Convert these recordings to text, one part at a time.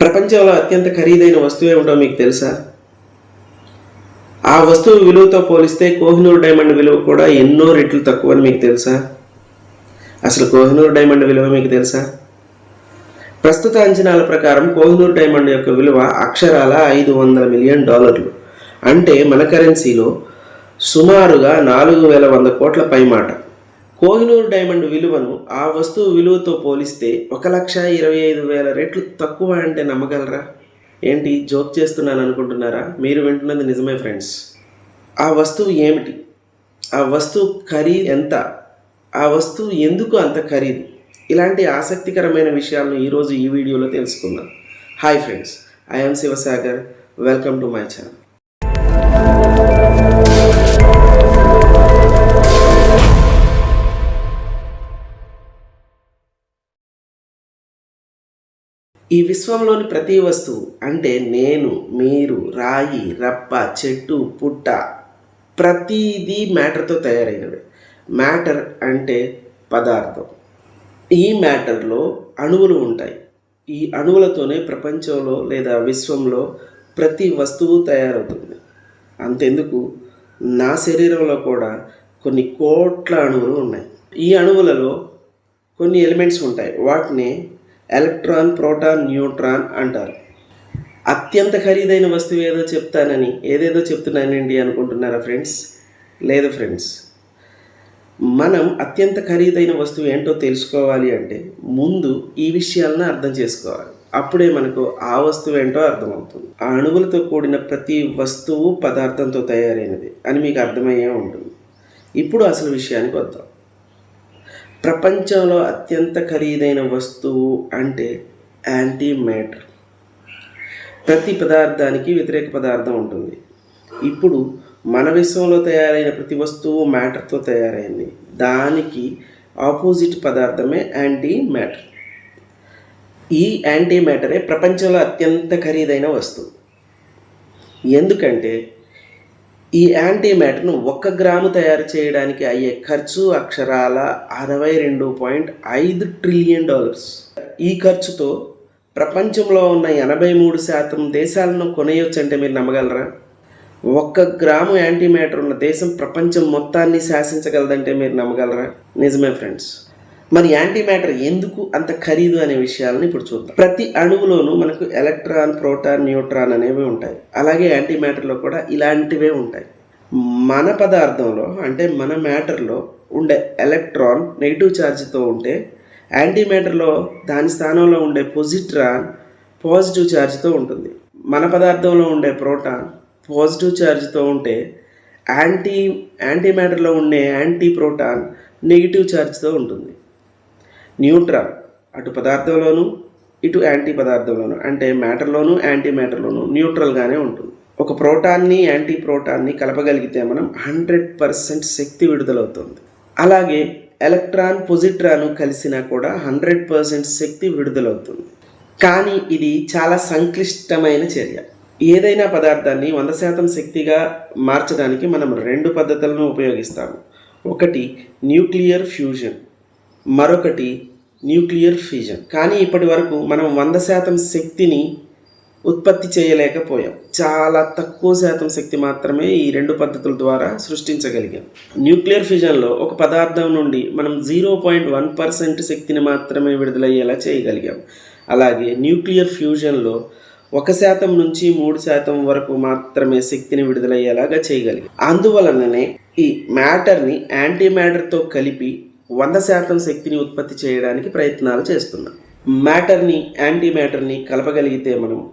ప్రపంచంలో అత్యంత ఖరీదైన వస్తువు ఏమిటో మీకు తెలుసా? ఆ వస్తువు విలువతో పోలిస్తే కోహినూర్ డైమండ్ విలువ కూడా ఎన్నో రెట్లు తక్కువ అని మీకు తెలుసా? అసలు కోహినూర్ డైమండ్ విలువ మీకు తెలుసా? ప్రస్తుత అంచనాల ప్రకారం కోహినూర్ డైమండ్ యొక్క విలువ అక్షరాల ఐదు వందల మిలియన్ డాలర్లు. అంటే మన కరెన్సీలో సుమారుగా నాలుగు వేల వంద కోట్ల పైమాట. కోహినూర్ డైమండ్ విలువను ఆ వస్తువు విలువతో పోలిస్తే ఒక లక్ష ఇరవై ఐదు వేల రెట్లు తక్కువ అంటే నమ్మగలరా? ఏంటి? జోక్ చేస్తున్నాను అనుకుంటున్నారా? మీరు వింటున్నది నిజమే ఫ్రెండ్స్. ఆ వస్తువు ఏమిటి? ఆ వస్తువు ఖరీదు ఎంత? ఆ వస్తువు ఎందుకు అంత ఖరీదు? ఇలాంటి ఆసక్తికరమైన విషయాలను ఈరోజు ఈ వీడియోలో తెలుసుకుందాం. Hi friends I'm Shivasagar welcome to my channel ఈ విశ్వంలోని ప్రతి వస్తువు అంటే నేను మీరు రాయి రప్ప చెట్టు పుట్ట ప్రతిదీ మ్యాటర్తో తయారైనవి. మ్యాటర్ అంటే పదార్థం. ఈ మ్యాటర్లో అణువులు ఉంటాయి. ఈ అణువులతోనే ప్రపంచంలో లేదా విశ్వంలో ప్రతి వస్తువు తయారవుతుంది. అంతెందుకు? నా శరీరంలో కూడా కొన్ని కోట్ల అణువులు ఉన్నాయి. ఈ అణువులలో కొన్ని ఎలిమెంట్స్ ఉంటాయి. వాటిని ఎలక్ట్రాన్ ప్రోటాన్ న్యూట్రాన్ అంటారు. అత్యంత ఖరీదైన వస్తువు ఏదో చెప్తానని ఏదేదో చెప్తున్నానండి అనుకుంటున్నారా ఫ్రెండ్స్? లేదు ఫ్రెండ్స్. మనం అత్యంత ఖరీదైన వస్తువు ఏంటో తెలుసుకోవాలి అంటే ముందు ఈ విషయాలను అర్థం చేసుకోవాలి. అప్పుడే మనకు ఆ వస్తువు ఏంటో అర్థమవుతుంది. ఆ అణువులతో కూడిన ప్రతి వస్తువు పదార్థంతో తయారైనది అని మీకు అర్థమయ్యే ఉంటుంది. ఇప్పుడు అసలు విషయానికి వద్దాం. ప్రపంచంలో అత్యంత ఖరీదైన వస్తువు అంటే యాంటీ మ్యాటర్ ప్రతి పదార్థానికి వ్యతిరేక పదార్థం ఉంటుంది. ఇప్పుడు మన విశ్వంలో తయారైన ప్రతి వస్తువు మ్యాటర్తో తయారైంది. దానికి ఆపోజిట్ పదార్థమే యాంటీ మ్యాటర్ ఈ యాంటీ మ్యాటరే ప్రపంచంలో అత్యంత ఖరీదైన వస్తువు. ఎందుకంటే ఈ యాంటీ మ్యాటర్ను ఒక్క గ్రాము తయారు చేయడానికి అయ్యే ఖర్చు అక్షరాల అరవై రెండు పాయింట్ ఐదు ట్రిలియన్ డాలర్స్. ఈ ఖర్చుతో ప్రపంచంలో ఉన్న ఎనభై మూడు శాతం దేశాలను కొనేయొచ్చు మీరు నమ్మగలరా? ఒక్క గ్రాము యాంటీ మ్యాటర్ ఉన్న దేశం ప్రపంచం మొత్తాన్ని శాసించగలదంటే మీరు నమ్మగలరా? నిజమే ఫ్రెండ్స్. మరి యాంటీ మ్యాటర్ ఎందుకు అంత ఖరీదు అనే విషయాలను ఇప్పుడు చూద్దాం. ప్రతి అణువులోనూ మనకు ఎలక్ట్రాన్ ప్రోటాన్ న్యూట్రాన్ అనేవి ఉంటాయి. అలాగే యాంటీ మ్యాటర్లో కూడా ఇలాంటివే ఉంటాయి. మన పదార్థంలో అంటే మన మ్యాటర్లో ఉండే ఎలక్ట్రాన్ నెగిటివ్ ఛార్జ్తో ఉంటే యాంటీ మ్యాటర్లో దాని స్థానంలో ఉండే పొజిట్రాన్ పాజిటివ్ ఛార్జ్తో ఉంటుంది. మన పదార్థంలో ఉండే ప్రోటాన్ పాజిటివ్ ఛార్జ్తో ఉంటే యాంటీ యాంటీ మ్యాటర్లో ఉండే యాంటీ ప్రోటాన్ నెగిటివ్ ఛార్జ్తో ఉంటుంది. న్యూట్రల్. అటు పదార్థంలోను ఇటు యాంటీ పదార్థంలోను అంటే మ్యాటర్లోను యాంటీ మ్యాటర్లోను న్యూట్రల్గానే ఉంటుంది. ఒక ప్రోటాన్ని యాంటీ ప్రోటాన్ని కలపగలిగితే మనం హండ్రెడ్ పర్సెంట్ శక్తి విడుదలవుతుంది. అలాగే ఎలక్ట్రాన్ పొజిట్రాన్ కలిసినా కూడా హండ్రెడ్ పర్సెంట్ శక్తి విడుదలవుతుంది. కానీ ఇది చాలా సంక్లిష్టమైన చర్య. ఏదైనా పదార్థాన్ని వంద శాతం శక్తిగా మార్చడానికి మనం రెండు పద్ధతులను ఉపయోగిస్తాము. ఒకటి న్యూక్లియర్ ఫ్యూజన్. మరొకటి న్యూక్లియర్ ఫ్యూజన్ కానీ ఇప్పటి వరకు మనం వంద శాతం శక్తిని ఉత్పత్తి చేయలేకపోయాం. చాలా తక్కువ శాతం శక్తి మాత్రమే ఈ రెండు పద్ధతుల ద్వారా సృష్టించగలిగాం. న్యూక్లియర్ ఫ్యూజన్లో ఒక పదార్థం నుండి మనం జీరో పాయింట్ వన్ పర్సెంట్ శక్తిని మాత్రమే విడుదలయ్యేలా చేయగలిగాం. అలాగే న్యూక్లియర్ ఫ్యూజన్లో ఒక శాతం నుంచి మూడు శాతం వరకు మాత్రమే శక్తిని విడుదలయ్యేలాగా చేయగలిగాం. అందువలననే ఈ మ్యాటర్ని యాంటీ మ్యాటర్తో కలిపి వంద శాతం శక్తిని ఉత్పత్తి చేయడానికి ప్రయత్నాలు చేస్తున్నాం. మ్యాటర్ని యాంటీ మ్యాటర్ని కలపగలిగితే మనం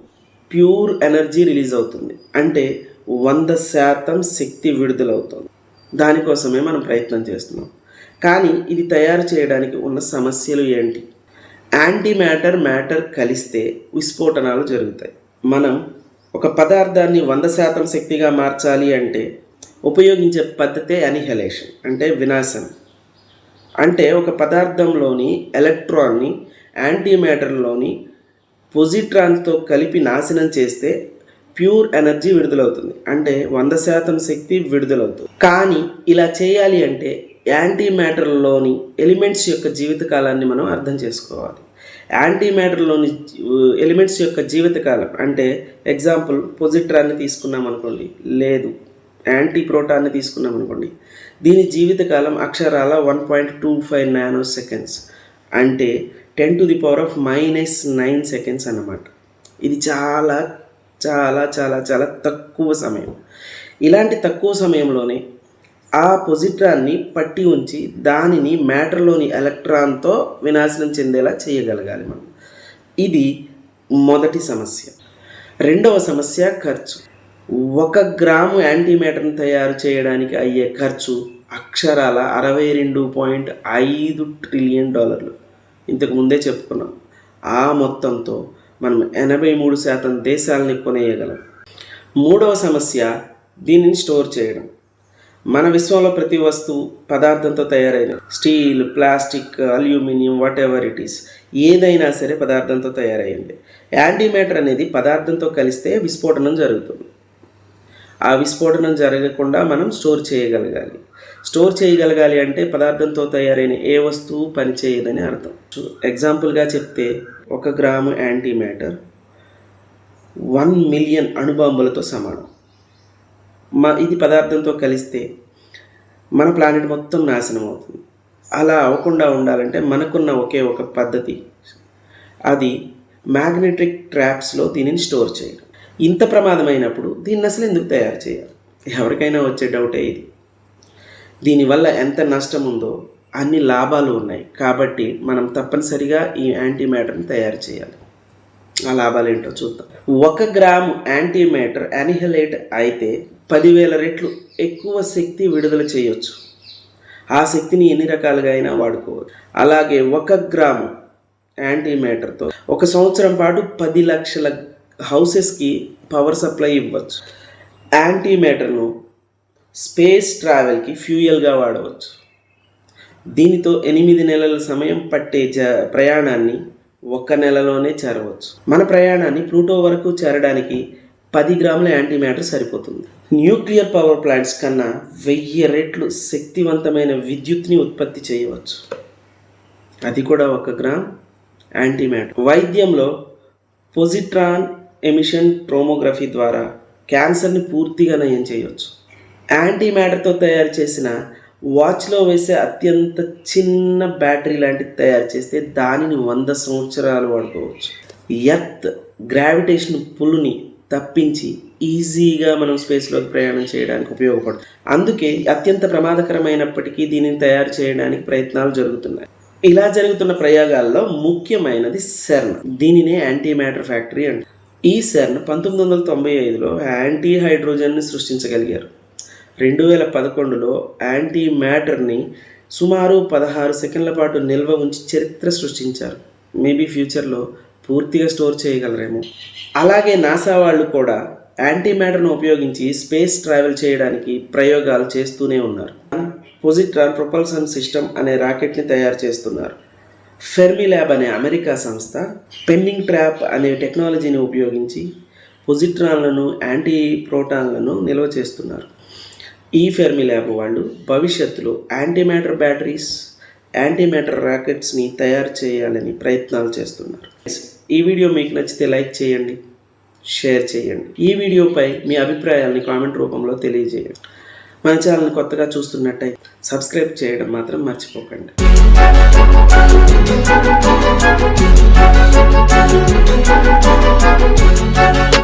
ప్యూర్ ఎనర్జీ రిలీజ్ అవుతుంది. అంటే వంద శాతం శక్తి విడుదలవుతుంది. దానికోసమే మనం ప్రయత్నం చేస్తున్నాం. కానీ ఇది తయారు చేయడానికి ఉన్న సమస్యలు ఏంటి? యాంటీ మ్యాటర్ మ్యాటర్ కలిస్తే విస్ఫోటనాలు జరుగుతాయి. మనం ఒక పదార్థాన్ని వంద శాతం శక్తిగా మార్చాలి అంటే ఉపయోగించే పద్ధతే అనిహలేషన్ అంటే వినాశనం. అంటే ఒక పదార్థంలోని ఎలక్ట్రాన్ని యాంటీ పొజిట్రాన్స్తో పొజిట్రాన్తో కలిపి నాశనం చేస్తే ప్యూర్ ఎనర్జీ విడుదలవుతుంది. అంటే వంద శాతం శక్తి విడుదలవుతుంది. కానీ ఇలా చేయాలి అంటే యాంటీ మ్యాటర్లోని ఎలిమెంట్స్ యొక్క జీవితకాలాన్ని మనం అర్థం చేసుకోవాలి. యాంటీ మ్యాటర్లోని ఎలిమెంట్స్ యొక్క జీవితకాలం అంటే ఎగ్జాంపుల్ పొజిట్రాన్ని తీసుకున్నాం అనుకోండి లేదు. యాంటీ ప్రోటాన్ని తీసుకున్నాం అనుకోండి దీని జీవితకాలం అక్షరాల one point two five nanoseconds అంటే ten to the power of minus nine seconds అన్నమాట. ఇది చాలా చాలా చాలా చాలా తక్కువ సమయం. ఇలాంటి తక్కువ సమయంలోనే ఆ పొజిట్రాన్ని పట్టి ఉంచి దానిని మ్యాటర్లోని ఎలక్ట్రాన్తో వినాశనం చెందేలా చేయగలగాలి మనం. ఇది మొదటి సమస్య. రెండవ సమస్య ఖర్చు. ఒక గ్రాము యాంటీమేటర్ని తయారు చేయడానికి అయ్యే ఖర్చు అక్షరాల అరవై రెండు పాయింట్ ఐదు ట్రిలియన్ డాలర్లు. ఇంతకు ముందే చెప్పుకున్నాం. ఆ మొత్తంతో మనం ఎనభై మూడు శాతం దేశాలని కొనేయగలం. మూడవ సమస్య దీనిని స్టోర్ చేయడం. మన విశ్వంలో ప్రతి వస్తువు పదార్థంతో తయారైన steel plastic aluminium whatever it is ఏదైనా సరే పదార్థంతో తయారైంది. యాంటీమేటర్ అనేది పదార్థంతో కలిస్తే విస్ఫోటనం జరుగుతుంది. ఆ విస్ఫోటనం జరగకుండా మనం స్టోర్ చేయగలగాలి. స్టోర్ చేయగలగాలి అంటే పదార్థంతో తయారైన ఏ వస్తువు పనిచేయదని అర్థం. ఎగ్జాంపుల్గా చెప్తే ఒక gram antimatter one million అణుబాంబులతో సమానం. మా ఇది పదార్థంతో కలిస్తే మన ప్లానెట్ మొత్తం నాశనం అవుతుంది. అలా అవ్వకుండా ఉండాలంటే మనకున్న ఒకే ఒక పద్ధతి. అది మ్యాగ్నెటిక్ ట్రాప్స్లో దీనిని స్టోర్ చేయడం. ఇంత ప్రమాదమైనప్పుడు దీన్ని అసలు ఎందుకు తయారు చేయాలి? ఎవరికైనా వచ్చే డౌటే ఇది. దీనివల్ల ఎంత నష్టం ఉందో అన్ని లాభాలు ఉన్నాయి. కాబట్టి మనం తప్పనిసరిగా ఈ యాంటీ మ్యాటర్ని తయారు చేయాలి. ఆ లాభాలు ఏంటో చూద్దాం. ఒక గ్రాము యాంటీ మ్యాటర్ యానిహలేట్ అయితే పదివేల రెట్లు ఎక్కువ శక్తి విడుదల చేయొచ్చు. ఆ శక్తిని ఎన్ని రకాలుగా అయినా వాడుకోవచ్చు. అలాగే ఒక గ్రాము యాంటీ మ్యాటర్తో ఒక సంవత్సరం పాటు పది లక్షల హౌసెస్కి పవర్ సప్లై ఇవ్వచ్చు. యాంటీమేటర్ను స్పేస్ ట్రావెల్కి ఫ్యూయల్గా వాడవచ్చు. దీనితో ఎనిమిది నెలల సమయం పట్టే జ ప్రయాణాన్ని ఒక్క నెలలోనే చేరవచ్చు. మన ప్రయాణాన్ని ప్లూటో వరకు చేరడానికి పది గ్రాముల యాంటీ సరిపోతుంది. న్యూక్లియర్ పవర్ ప్లాంట్స్ కన్నా వెయ్యి రెట్లు శక్తివంతమైన విద్యుత్ని ఉత్పత్తి చేయవచ్చు. అది కూడా ఒక గ్రామ్ యాంటీమ్యాటర్ వైద్యంలో పొజిట్రాన్ ఎమిషన్ ట్రోమోగ్రఫీ ద్వారా క్యాన్సర్ని పూర్తిగా నయం చేయవచ్చు యాంటీ మ్యాటర్తో తయారు చేసిన వాచ్లో వేసే అత్యంత చిన్న బ్యాటరీ లాంటిది తయారు చేస్తే దానిని వంద సంవత్సరాలు వాడుకోవచ్చు. ఎర్త్ గ్రావిటేషన్ పుల్ని తప్పించి ఈజీగా మనం స్పేస్లోకి ప్రయాణం చేయడానికి ఉపయోగపడుతుంది. అందుకే అత్యంత ప్రమాదకరమైనప్పటికీ దీనిని తయారు చేయడానికి ప్రయత్నాలు జరుగుతున్నాయి. ఇలా జరుగుతున్న ప్రయోగాల్లో ముఖ్యమైనది సెర్న్. దీనినే యాంటీ మ్యాటర్ ఫ్యాక్టరీ అంటారు. ఈ సెర్న్ పంతొమ్మిది వందల తొంభై ఐదులో యాంటీ హైడ్రోజన్ని సృష్టించగలిగారు. రెండు వేల పదకొండులో యాంటీ మ్యాటర్ని సుమారు పదహారు సెకండ్ల పాటు నిల్వ ఉంచి చరిత్ర సృష్టించారు. మేబీ ఫ్యూచర్లో పూర్తిగా స్టోర్ చేయగలరేమో. అలాగే నాసా వాళ్ళు కూడా యాంటీ మ్యాటర్ను ఉపయోగించి స్పేస్ ట్రావెల్ చేయడానికి ప్రయోగాలు చేస్తూనే ఉన్నారు. పొజిట్రాన్ ప్రొపల్సన్ సిస్టమ్ అనే రాకెట్ని తయారు చేస్తున్నారు. ఫెర్మి ల్యాబ్ అనే అమెరికా సంస్థ పెన్నింగ్ ట్రాప్ అనే టెక్నాలజీని ఉపయోగించి పొజిట్రాన్లను యాంటీ ప్రోటాన్లను నిల్వ చేస్తున్నారు. ఈ ఫెర్మి ల్యాబ్ వాళ్ళు భవిష్యత్తులో యాంటీమ్యాటర్ బ్యాటరీస్ యాంటీమ్యాటర్ రాకెట్స్ని తయారు చేయాలని ప్రయత్నాలు చేస్తున్నారు. ఈ వీడియో మీకు నచ్చితే లైక్ చేయండి షేర్ చేయండి. ఈ వీడియోపై మీ అభిప్రాయాల్ని కామెంట్ రూపంలో తెలియజేయండి. మన ఛానల్ని కొత్తగా చూస్తున్నట్టయితే సబ్స్క్రైబ్ చేయడం మాత్రం మర్చిపోకండి. Thank you.